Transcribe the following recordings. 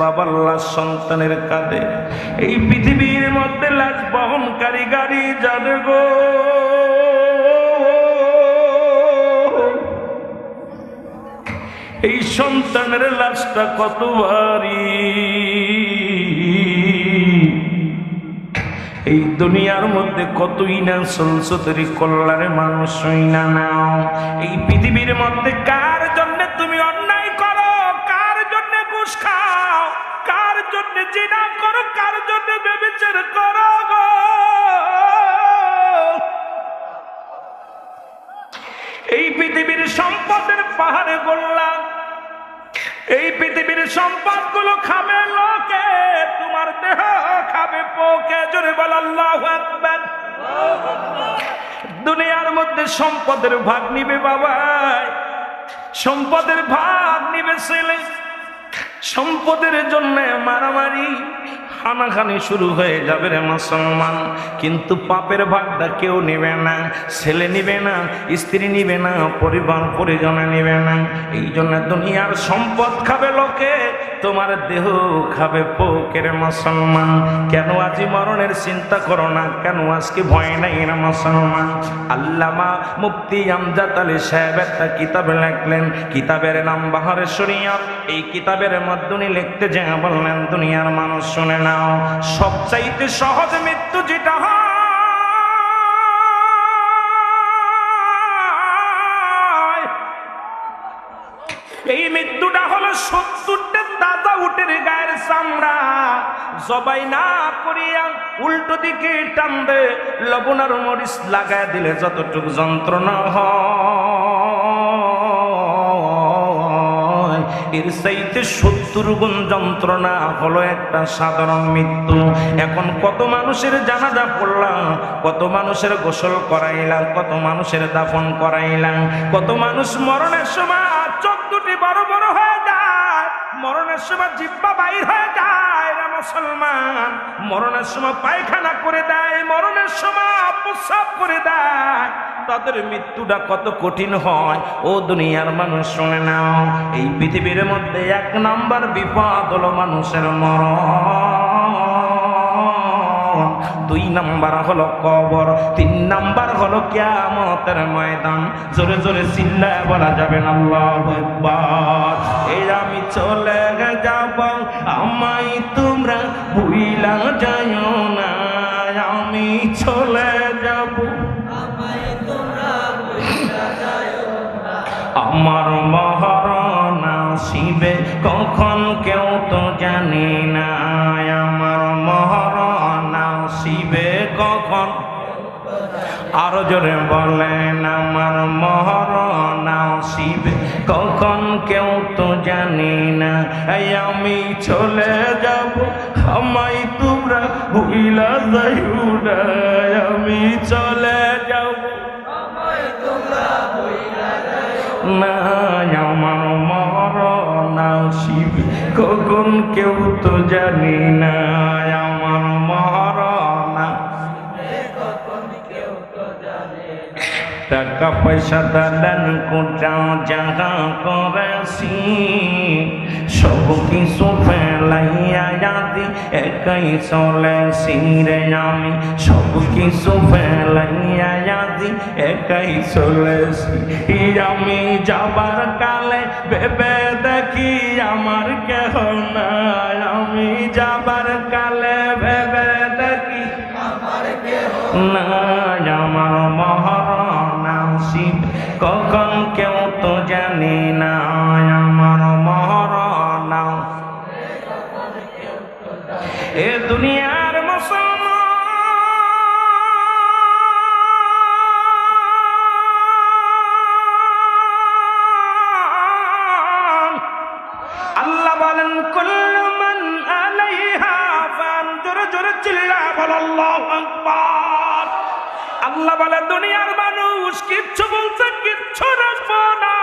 বাবার লাশ সন্তানের কাঁধে। এই পৃথিবীর মধ্যে লাশ বহনকারী গাড়ি যাবে গো। এই সন্তানের লাশটা কত ভারী এই দুনিয়ার মধ্যে কতই না সংসদের কল্যাণে মানুষ হই না নাও। এই পৃথিবীর মধ্যে কার জিনা করো, কার জন্য বেবিচার করো গো? এই পৃথিবীর সম্পদের পাহাড়ে গড়লাম এই পৃথিবীর সম্পদগুলো খাবে লোকে, তোমার দেহ খাবে পোকে। জোরে বল, আল্লাহ দুনিয়ার মধ্যে সম্পদের ভাগ নিবে বাবা সম্পদের ভাগ নিবে ছেলে। সম্পদের জন্য মারামারি হানাখানি শুরু হয়ে যাবে রে মুসলমান। কিন্তু পাপের ভাগটা কেউ নেবে না, ছেলে নিবে না, স্ত্রী নিবে না, পরিবার, পরিজনে নিবে না। এই জন্য দুনিয়ার সম্পদ খাবে লোকে, তোমার দেহ খাবে পোকের মুসলমান। কেন আজি মরণের চিন্তা করো না, কেন আজকে ভয় নাই না মুসলমান? আল্লামা মুফতি আমজাদ আলী সাহেব একটা কিতাবে লেখলেন, কিতাবের নাম বাহারে শরিয়ত। এই কিতাবের মধ্যে লিখতে যা বললেন, দুনিয়ার মানুষ শুনে নাও, সবচাইতে সহজ মৃত্যু যেটা এই মৃত্যুটা হলো সত্তরটা দাদা উটের গায়ের চামড়া। জবাই না করিয়া উল্টো দিকে টানবে, লবণ আর মরিচ লাগায় দিলে যতটুকু যন্ত্রণা হয়। এর চাইতে সত্তর গুণ যন্ত্রণা হলো একটা সাধারণ মৃত্যু। এখন কত মানুষের জানাজা পড়লাম, কত মানুষের গোসল করাইলাম, কত মানুষের দাফন করাইলাম, কত মানুষ মরণের সময় চোখ দুটি বড় বড় হয়ে যায়, মরণের সময় জিব্বা বাইর হয়ে যায় রে মুসলমান। মরণের সময় পায়খানা করে দেয়, মরণের সময় প্রস্রাব করে দেয়। তাদের মৃত্যুটা কত কঠিন হয়? ও দুনিয়ার মানুষ, শুনে নাও। এই পৃথিবীর মধ্যে এক নাম্বার বিপদ হলো মানুষের মরণ। দুই নাম্বার হলো কবর, তিন নাম্বার হলো কিয়ামতের ময়দান। জোরে জোরে চিল্লায় বলা যাবে না এই আমি চলে যাব, আমায় তোমরা ভুইলা যাইও না। আমি চলে আমার মহরণ আসিবে, কখন কেউ তো জানি না। আমার মহরণ আসিবে, কখন? আরও জোরে বলেন, আমার মহরণ আসিবে, কখন কেউ তো জানি না। এই আমি চলে যাব, আমায় তোমরা ভুইলা যাইও না। আমি চলে না আমার মরণ আসিবে কখন কেউ তো জানি না। টাকা পয়সা দালান কোটাও জাগা করেছি, সব কিছু ফেলাইয়া যাদি একাই চলেছি রে আমি। সব কিছু ফেলাইয়া যাদি একাই চলেছি। আমি যাবার কালে ভেবে দেখি আমার কেহ নাই। আমি যাবার কালে ভেবে দেখি আমার কেহ না আমার শিব কখন কেউ তো জানি না আমার মহরণ। এ দুনিয়ার মুসলমান। আল্লাহ বলেন, কুল্লু আলাইহা জোরে চিল্লা বল আল্লাহ বলে, দুনিয়ার মানুষ কিচ্ছু বলছে কিচ্ছু রাখব না।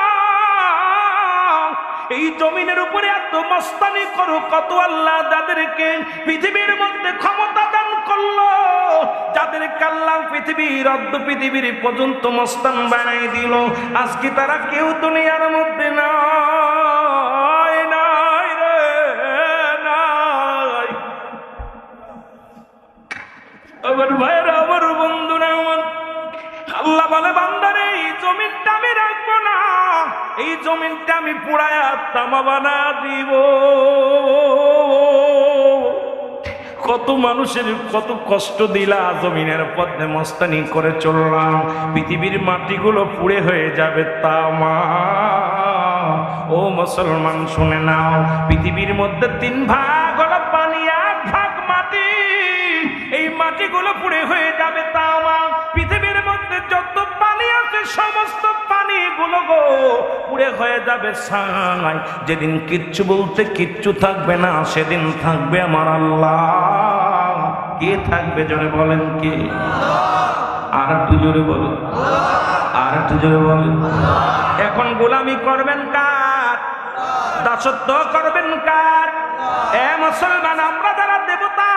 এই জমিনের উপরে এত মস্তানি করো কত আল্লাহ যাদেরকে পৃথিবীর মধ্যে ক্ষমতা দান করল যাদের কাল্লাম পৃথিবীর পর্যন্ত মস্তান বানাই দিল। আজকে তারা কেউ দুনিয়ার মধ্যে না আমার ভাইরা, আমার বন্ধুরা, আমার আল্লাহ বলে, বান্দারে নয় নয় রে না। এই জমিনটা আমি পুরায়া তামা বানা দিব। কত মানুষের কত কষ্ট দিলা জমিনের পথে মস্তানি করে চললাম। পৃথিবীর মাটিগুলো পুড়ে হয়ে যাবে তামা। ও মুসলমান, শুনে নাও। পৃথিবীর মধ্যে তিন ভাগ হলো পানি, এক ভাগ মাটি। এই মাটিগুলো পুড়ে হয়ে যাবে তামা। পানি সমস্ত পানিগুলো গো পুড়ে হয়ে যাবে সাই। যেদিন কিচ্ছু বলতে কিচ্ছু থাকবে না, সেদিন থাকবে আমার আল্লাহ। কে থাকবে জোরে বলেন কে? আর একটু জোরে বলেন। আর একটু জোরে বলেন। এখন গোলামি করবেন কার? দাসত্ব করবেন কার? এ মুসলমান, আমরা যারা দেবতা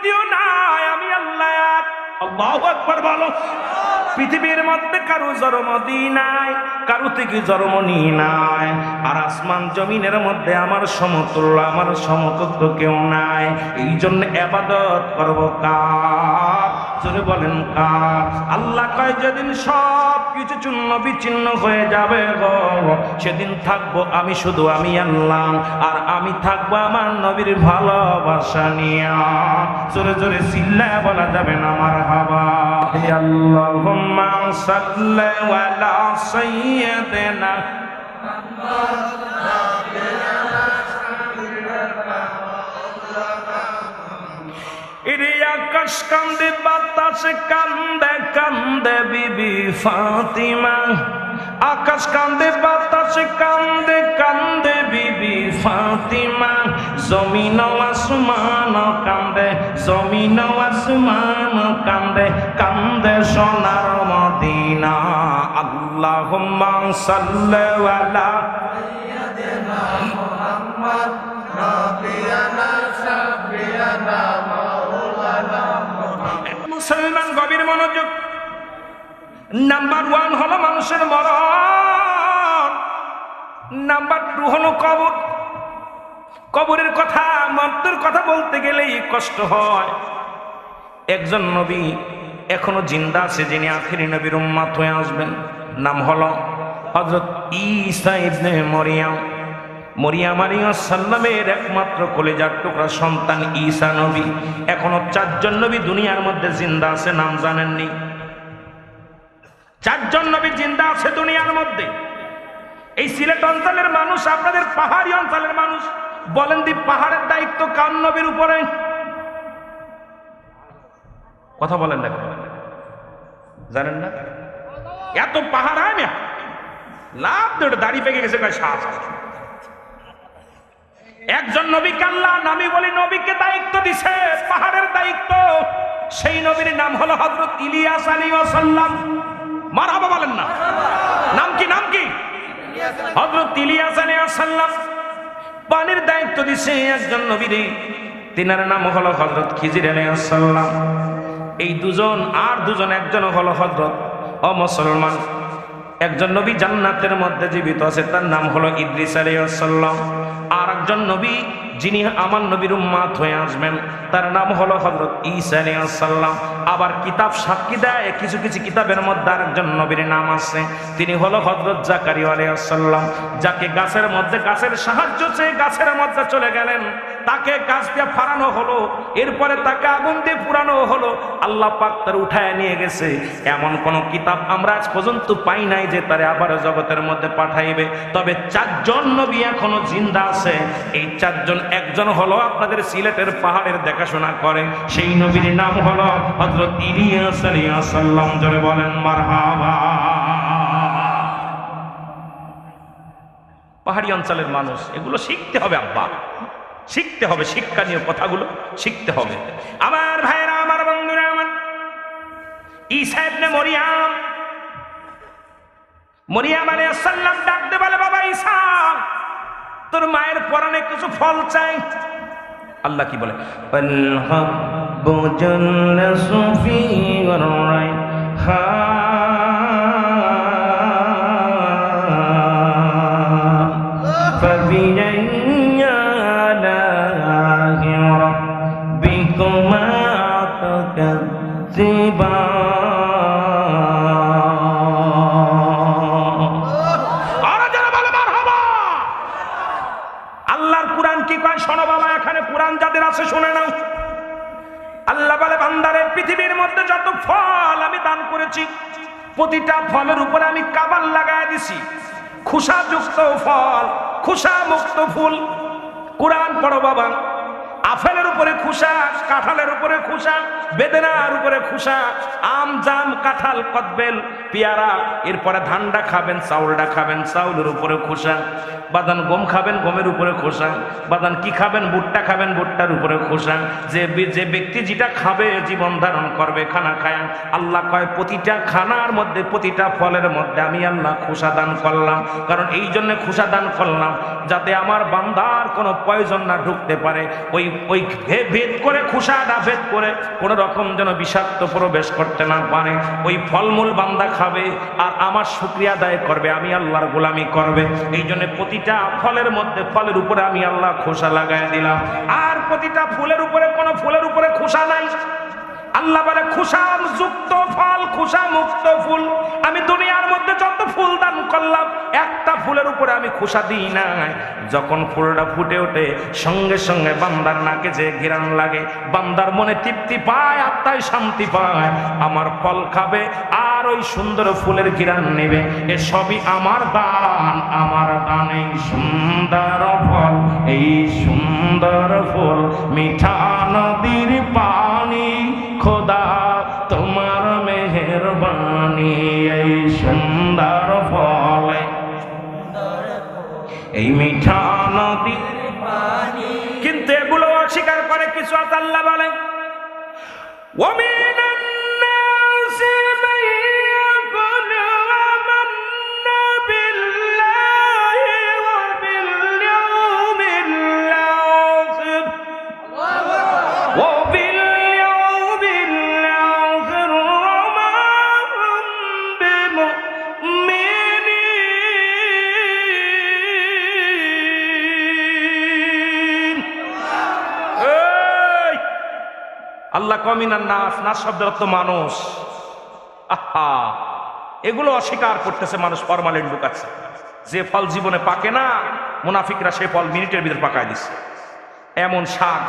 দ্বিতীয় নাই, আমি আল্লাহ এক। আল্লাহু বলো। পৃথিবীর মধ্যে কারও জন্মদি নাই, কারও থেকে জন্মনি নাই আর আসমান জমিনের মধ্যে আমার সমতুল্য, আমার সমকক্ষ কেউ নাই। এই জন্য আবাদত করব কার? জোরে বলেন, কার? আল্লাহ কয়, যেদিন সব কিছু চূর্ণ বিচ্ছিন্ন হয়ে যাবে গো, সেদিন থাকব আমি শুধু আমি আল্লাহ, আর আমি থাকব আমার নবীর ভালোবাসা নিয়ে। জোরে জোরে চিল্লা বলা যাবে না আমার হাবা আল্লাহুম্মা সাল্লি আলা সাইয়্যিদিনা। ইরে আকাশ কান্দে, বাতাস কান্দে কান্দে বিবি ফাতিমা। আকাশ কান্দে, বাতাস কান্দে কান্দে বিবি ফাতিমা। জমিন আসমান কান্দে, জমিন আসমান কান্দে কান্দে সোনার মদিনা। আল্লাহুম্মা সাল্লি আলা মুসলমান গভীর মনোযোগ। নাম্বার ওয়ান হলো মানুষের মরণ। নাম্বার টু হলো কবর। কবরের কথা মন্ত্রের কথা বলতে গেলেই কষ্ট হয়। একজন নবী এখনও জিন্দা আছে যিনি আখেরি নবীর উম্মাত হয়ে আসবেন। নাম হলো হজরত ইসা ইবনে মরিয়াম। মরিয়াম আলিয়া একমাত্র কলেজার টুকরা সন্তান ঈসা নবী। এখনও চারজন নবী দুনিয়ার মধ্যে জিন্দা আছে, নাম জানেননি। চারজন নবী জিন্দা আছে দুনিয়ার মধ্যে। এই সিলেট অঞ্চলের মানুষ, আপনাদের পাহাড়ি অঞ্চলের মানুষ, বলেন দি পাহাড়ের দায়িত্ব কার নবীর উপরে? কথা বলেন না জানেন না? এত পাহাড় হয় না লাভ দেড় পেকে গেছে শ্বাস একজন নবী কাল্লা নামি বলি নবীকে দায়িত্ব দিছে, পাহাড়ের দায়িত্ব। সেই নবীর নাম হলো হজরত ইলিয়াস আলী ওয়াসাল্লাম। মারহাবা বলেন না। নাম কি নাম কি? হজরত ইলিয়াস আলী ওয়াসাল্লাম। পানির দায়িত্ব দিছে একজন নবীরে। তিনার নাম হলো হজরত খিজির আলী ওয়াসাল্লাম। এই দুজন আর দুজন একজন হলো হজরত ও মুসলমান। একজন নবী জান্নাতের মধ্যে জীবিত আছে, তার নাম হলো ইদ্রিস আলাইসাল্লাম আর একজন নবী, যিনি আমার নবীর উম্মাত হয়ে আসবেন, তার নাম হলো হজরত ঈসা আলাইসাল্লাম আবার কিতাব সাক্ষী দেয়, কিছু কিছু কিতাবের মধ্যে আরেকজন নবীর নাম আছে, তিনি হলো হজরত জাকারি আলাইসাল্লাম যাকে গাছের মধ্যে, গাছের সাহায্য চেয়ে গাছের মধ্যে চলে গেলেন। তাকে গাছ দিয়ে ফাড়ানো হলো, এরপরে তাকে আগুন দিয়ে পুরানো হলো, আল্লাহ পাক তার উঠায় নিয়ে গেছে। এমন কোন কিতাব আমরা আজ পর্যন্ত পাই নাই যে তারে আবার জগতের মধ্যে পাঠাইবে। তবে চারজন নবী এখনও জিন্দা আছে। এই চারজন, একজন হলো আপনাদের সিলেটের পাহাড়ের দেখাশোনা করে, সেই নবীর নাম হলো হজরত ইলিয়াস আলাইহিস সালাম। জোরে বলেন, মারহাবা। পাহাড়ি অঞ্চলের মানুষ, এগুলো শিখতে হবে, আব্বা। শিখতে হবে শিক্ষা নিয়ে কথাগুলো শিখতে হবে। আমার ভাইয়েরা, আমার বন্ধুরা, আমার ইসাহেব নে মরিয়াম। মরিয়াম আলে সাল্লাম ডাকতে বলে, বাবা ঈসা, তোর মায়ের পরনে কিছু ফল চাই? আল্লাহ কি বলে? বল হা বলে বান্দারে পৃথিবীর মধ্যে যত ফল আমি দান করেছি, প্রতিটা ফলের উপরে আমি কাবার লাগায় দিছি। খুশাযুক্ত ফল খুশা মুক্ত ফুল। কোরআন পড়ো বাবা। আপেলের উপরে খুশা, কাঁঠালের উপরে খুশা, বেদেনার উপরে খুশা, আম, জাম, কাঁঠাল, কদবেল, পেয়ারা, এরপরে ধানটা খাবেন চাউলটা খাবেন, চাউলের উপরে খোসা বাদান গম খাবেন, গমের উপরে খোসা বাদান কি খাবেন, ভুট্টা খাবেন, ভুট্টার উপরে খোসা যে যে ব্যক্তি যেটা খাবে, জীবন ধারণ করবে, খানা খায়, আল্লাহ কয়, প্রতিটা খানার মধ্যে, প্রতিটা ফলের মধ্যে আমি আল্লাহ খোসা দান করলাম। কারণ এই জন্য খোসা দান করলাম, যাতে আমার বান্দার কোনো প্রয়োজন না ঢুকতে পারে। ওই ওই ভেদ করে খোসাটা ভেদ করে, কোনো রকম যেন বিষাক্ত প্রবেশ করতে না পারে। ওই ফলমূল বান্দা খাবে আর আমার শুক্রিয়া আদায় করবে, আমি আল্লাহর গোলামি করবে। এই জন্য প্রতিটা ফলের মধ্যে, ফলের উপরে আমি আল্লাহ খোসা লাগাই দিলাম। আর প্রতিটা ফুলের উপরে, কোনো ফুলের উপরে খোসা নাই। আল্লাহ বলে খুশা যুক্ত ফল খুশা মুক্ত ফুল। আমি দুনিয়ার মধ্যে যত ফুল দান করলাম, একটা ফুলের উপরে আমি খুশা দিই না যখন ফুলটা ফুটে ওঠে, সঙ্গে সঙ্গে বান্দার নাকে যে ঘিরান লাগে, বান্দার মনে তৃপ্তি পায়, আত্মায় শান্তি পায়। আমার ফল খাবে আর ওই সুন্দর ফুলের ঘিরান নেবে। এ সবই আমার দান আমার দান এই সুন্দর ফল, এই আছে আল্লাহ বলে আল্লাহ কমিনার নাস নাস শব্দের অর্থ মানুষ। আহা, এগুলো অস্বীকার করতেছে মানুষ ফরমালিন ঢুকাচ্ছে। যে ফল জীবনে পাকে না, মুনাফিকরা সে ফল মিনিটের ভিতরে পাকায় দিচ্ছে। এমন শাক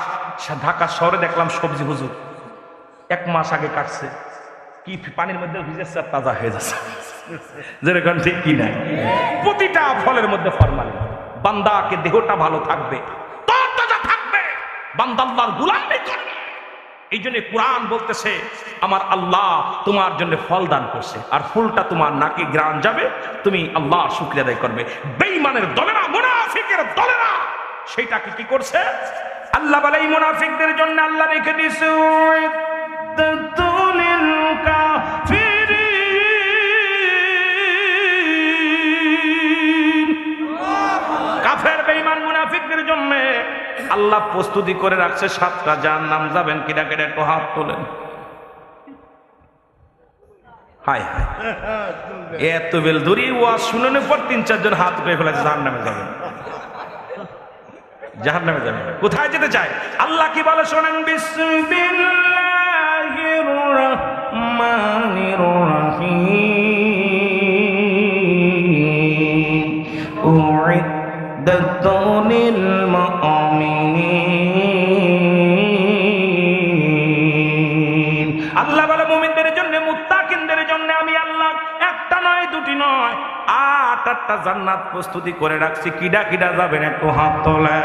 ঢাকা শহরে দেখলাম সবজি হুজুর, এক মাস আগে কাটছে। কি পানির মধ্যে ভিজেছে আর তাজা হয়ে যাচ্ছে। যেরকম ঠিক কি নাই প্রতিটা ফলের মধ্যে ফরমালিন। বান্দাকে দেহটা ভালো থাকবে তাজা থাকবে। করবে। এই জন্য কোরআন বলতেছে, আমার আল্লাহ তোমার জন্য ফল দান করছে, আর ফুলটা তোমার নাকি গ্রাম যাবে, তুমি আল্লাহ শুক্রিয়া আদায় করবে। বেইমানের দলেরা, মোনাফিকের দলেরা সেটাকে কি করছে? আল্লাহ বলে, এই মোনাফিকদের জন্য আল্লাহ রেখে দিয়েছে আল্লাহ প্রস্তুতি করে রাখছে সাতটা, যার নাম যাবেন কিনা কেটে একটু হাত তোলেন। হাই হাই এত বেল ধরি ওয়াজ শুনানোর পর তিন, চারজন হাত উঠে ফেলেছে জাহান নামে যাবেন জাহান নামে যাবেন কোথায় যেতে চায়? আল্লাহ কি বলে শোনেন? বিসমিল্লাহির রহিম। আটটা জান্নাত প্রস্তুতি করে রাখছি। কিডা কিডা যাবেন? একটু হাত তোলে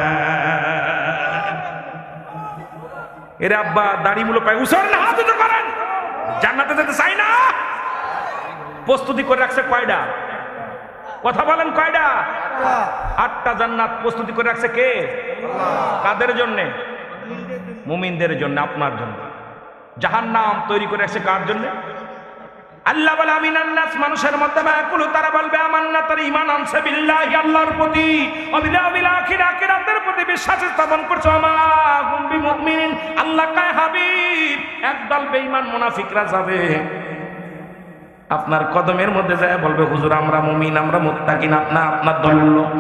এরে আব্বা দাড়িগুলো পাই উসর না, হাত উঁচু করেন। জান্নাতে যেতে চাই না। প্রস্তুতি করে রাখছে কয়টা কথা বলেন কয়টা আটটা জান্নাত প্রস্তুতি করে রাখছে কে? কাদের জন্যে? মুমিনদের জন্য, আপনার জন্য। জাহান নাম তৈরি করে রাখছে কার জন্য? আল্লাহ বলে, আমিন আন্নাস, মানুষের মধ্যে মায়াকুলু, তারা বলবে আমার না, তার ইমান আনছে বিল্লাহি, আল্লাহর প্রতি। অবিলা অবিলা, আখির, আখিরাতের প্রতি বিশ্বাস স্থাপন করছ। আমার গুম্বি মুমিনিন আল্লাহ কায় হাবিব। একদল বেঈমান মুনাফিকরা যাবে। আপনার কদমের মধ্যে যায় বলবে, হুজুর, আমরা মুমিন, আমরা মুত্তাকিন আপনার আপনার দল লোক।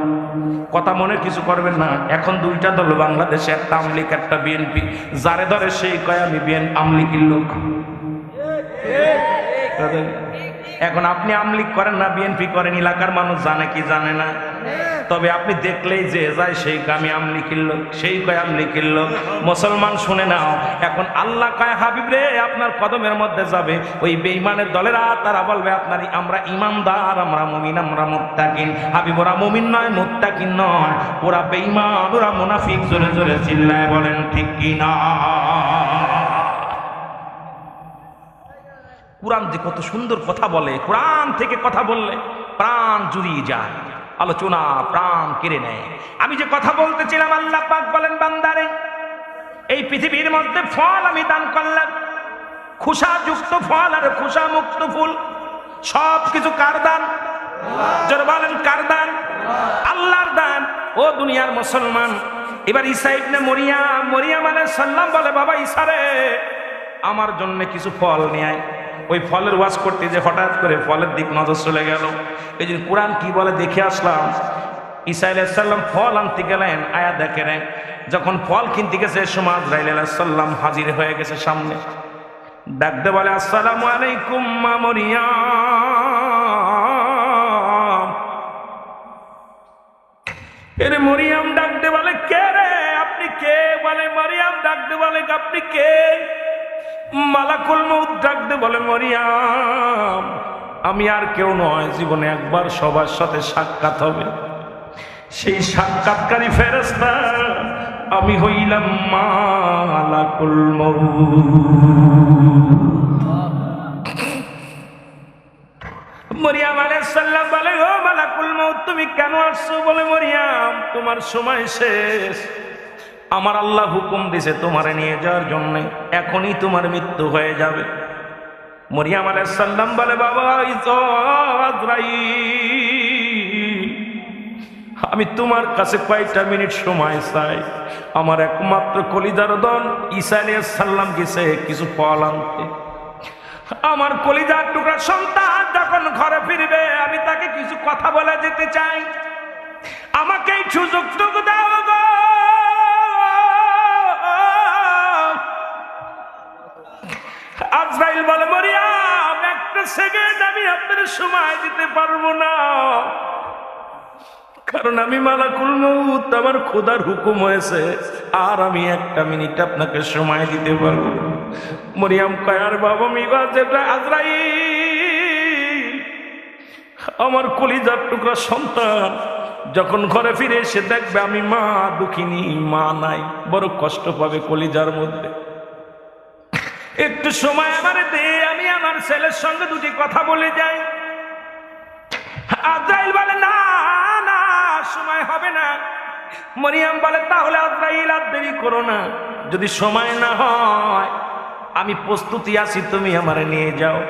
কথা মনে কিছু করবেন না। এখন দুইটা দল, বাংলাদেশে একটা আমলিক, একটা বিএনপি। যারে ধরে সেই কয়, আমি বিএন, আমলিকির লোক। এখন আপনি আমলিক করেন না, বিএনপি করেন, এলাকার মানুষ জানে কি জানে না। তবে আপনি দেখলেই যে যায় সেই আমি আমলি কিনলো সেই কয় আমলি কিনলো মুসলমান শুনে নাও, এখন আল্লাহ কয়, হাবিব রে, আপনার কদমের মধ্যে যাবে। ওই বেঈমানের দলেরা, তারা বলবে আপনার আমরা ইমানদার, আমরা মুমিন, আমরা মুত্তাকিন। হাবিব, ওরা মুমিন নয়, মুত্তাকিন নয়। ওরা বেইমান ওরা মুনাফিক, জোরে জোরে চিল্লায় বলেন, ঠিক কি না? কোরআন যে কত সুন্দর কথা বলে, কোরআন থেকে কথা বললে প্রাণ জুড়িয়ে যায়। আলোচনা প্রাণ কেড়ে নেয়। আমি যে কথা বলতেছিলাম আল্লাহ পাক বলেন, বান্দারে, এই পৃথিবীর মধ্যে ফল আমি দান করলাম। যুক্ত ফল আর মুক্ত ফুল সব কিছু কার দান? বলেন, কার দান? আল্লাহর দান। ও দুনিয়ার মুসলমান, এবার ঈসা ইবনে মরিয়াম মরিয়াম আলাইহিস সালাম বলে, বাবা ঈসা রে, আমার জন্য কিছু ফল নিয়ে ওই ফলের ওয়াজ করতে যে হঠাৎ করে ফলের দিক নজর চলে গেল। এই যে কোরআন কি বলে দেখে আসলাম। ঈসা আলাইসাল্লাম ফল আনতে গেলেন, আয়া দেখেন যখন ফল কিনতে গেছে এ সময় আজরাইল আলাইসাল্লাম হাজির হয়ে গেছে সামনে। ডাকতে বলে, আসসালামু আলাইকুম, মা মরিয়াম। এরে মরিয়াম ডাকতে বলে, কে রে? আপনি কে? বলে, মরিয়াম ডাকতে বলে, আপনি কে? মালাকুল মৌত ডাকতে বলে, মরিয়াম, আমি আর কেউ নয়, জীবনে একবার সবার সাথে সাক্ষাৎ হবে। সেই সাক্ষাৎকারী ফেরেস্তা আমি হইলাম মালাকুল মরিয়াম আলাইসাল্লাম বলে, ও মালাকুল মৌত তুমি কেন আসছো? বলে, মরিয়াম, তোমার সময় শেষ। আমার আল্লাহ হুকুম দিছে তোমারে নিয়ে যাওয়ার জন্য, এখনই তোমার মৃত্যু হয়ে যাবে। মরিয়াম আলাইসাল্লাম বলে, বাবা আমি তোমার কাছে কয়েকটা মিনিট সময় চাই? আমার একমাত্র কলিদার দল ঈসা আলিয়া সাল্লাম গেছে কিছু ফল আনতে। আমার কলিজার টুকরা সন্তান যখন ঘরে ফিরবে, আমি তাকে কিছু কথা বলে যেতে চাই। আমাকে এই সুযোগটুকু দাও আজরাইল বলে, মরিয়াম, একটা সেকেন্ড আমি আপনার সময় দিতে পারব না কারণ আমি মালাকুল মৌত আমার খোদার হুকুম হয়েছে, আর আমি একটা মিনিট আপনাকে সময় দিতে পারব। মরিয়াম কয়ার বাবা মিবা যেটা আজরাই আমার কলিজার টুকরা সন্তান, যখন ঘরে ফিরে এসে দেখবে আমি মা দুঃখিনী, মা নাই, বড় কষ্ট পাবে কলিজার মধ্যে একটু সময় আমার দে, আমি আমার ছেলের সঙ্গে দুটি কথা বলে যাই। আজরাইল বলে, না না, সময় হবে না। মরিয়াম বলে, তাহলে আজরাইল আর দেরি করো না। যদি সময় না হয়, আমি প্রস্তুতি আছি, তুমি আমারে নিয়ে যাও।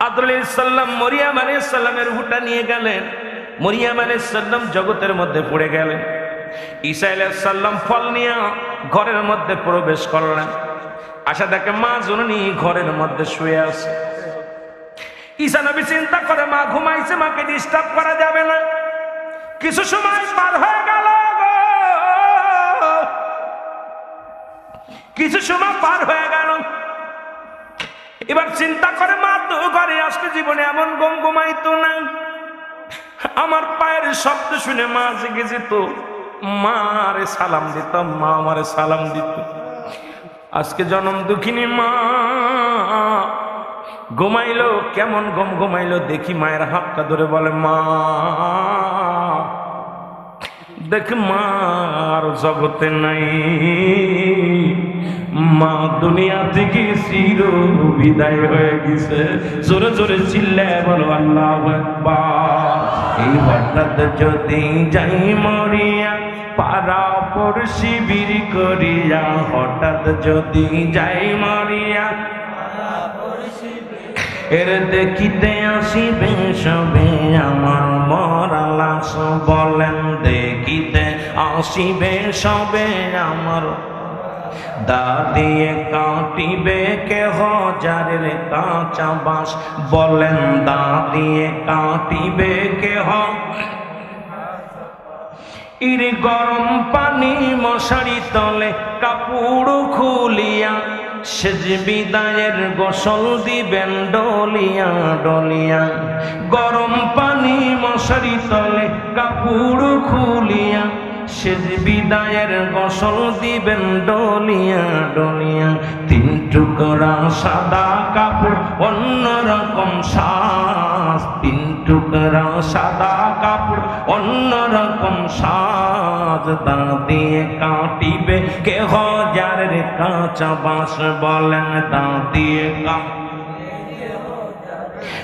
আদরুল সাল্লাম মরিয়াম আলাইহিস সাল্লামের হুটা নিয়ে গেলেন। মরিয়াম আলাইহিস সাল্লাম জগতের মধ্যে পড়ে গেলেন। আলাইহিস সাল্লাম ফল নিয়ে ঘরের মধ্যে প্রবেশ করলেন। আশা দেখে মা জননী ঘরের মধ্যে শুয়ে আছে। ঈসা নবী চিন্তা করে, মা ঘুমাইছে, মাকে ডিস্টার্ব করা যাবে না। কিছু সময় পার হয়ে গেল কিছু সময় পার হয়ে গেল। এবার চিন্তা করে, মা, তো ঘরে আসতে জীবনে এমন গম ঘুমাইতো না। আমার পায়ের শব্দ শুনে মা জেগে যেত মা আরে সালাম দিতাম, মা আমারে সালাম দিত। আজকে জনম দুঃখিনী মা। ঘুমাইলো, কেমন গম ঘুমাইলো দেখি মায়ের হাতটা ধরে বলে, মা, দেখ মা, আর জগতে নাই। মা দুনিয়া থেকে চির বিদায় হয়ে গেছে? জোরে জোরে চিল্লে বলো, আল্লাহ। এই হঠাৎ যদি যাই মরিয়া পারা পর শিবির করিয়া হঠাৎ যদি যাই মরিয়া। এর দেখিতে আসিবে সবে আমার মরা লাশ বলেন, দেখিতে আসিবে সবে আমার। দা দিয়ে কাটিবে কে হাজারের কাঁচা বাঁশ বলেন দা দিয়ে কাটিবে ইর গরম পানি মশারি তলে কাপড় খুলিয়া, সেজ বিদায়ের গোসল দিবেন ডলিয়া ডলিয়া। গরম পানি মশারি তলে কাপড় খুলিয়া, সেজ বিদায়ের গোসল দিবেন ডলিয়া ডলিয়া। তিন টুকরা সাদা কাপড় অন্যরকম শ্বাস তিন টুকরা সাদা অন্যরকম সাজ তা দিয়ে কাটিবে কে হাজারের কাঁচা বাঁশ বলেন তা দিয়ে কাট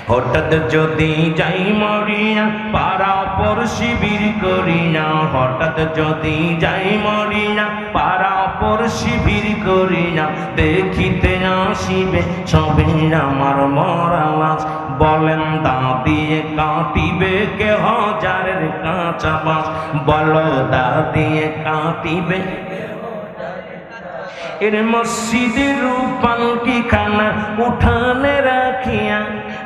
হঠাৎ যদি যাই মরিয়া পারা পর শিবির করিয়া, হঠাৎ যদি যাই মরিয়া পারা পর শিবির করিয়া, দেখিতে আসিবে সবে আমার মরা লাশ। বলেন দা দিয়ে কাটিবে কে হাজারের কাঁচা বাঁশ। বলো দা দিয়ে কাটিবে এর মসজিদের পালকি খানা উঠানে রাখিয়া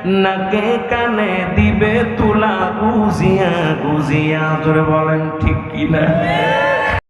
নাকে কানে দিবে তুলা গুজিয়া গুজিয়া জোরে বলেন ঠিক কিনা?